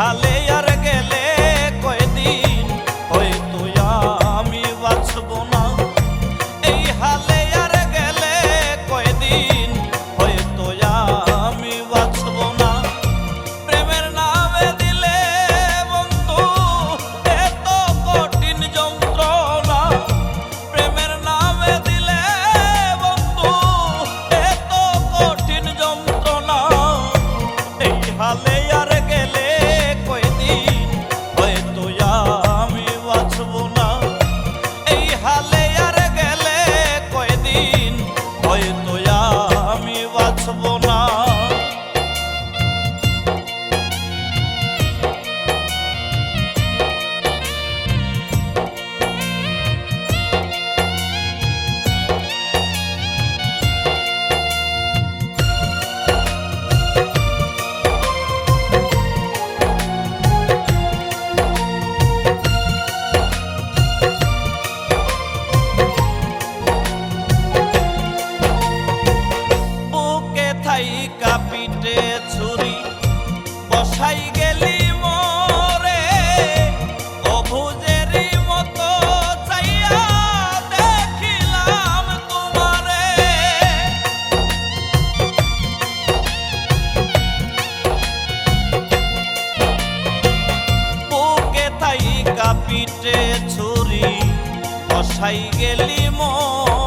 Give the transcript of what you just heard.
Aleluia. পিটে ছুরি বসাই গেলি মোরে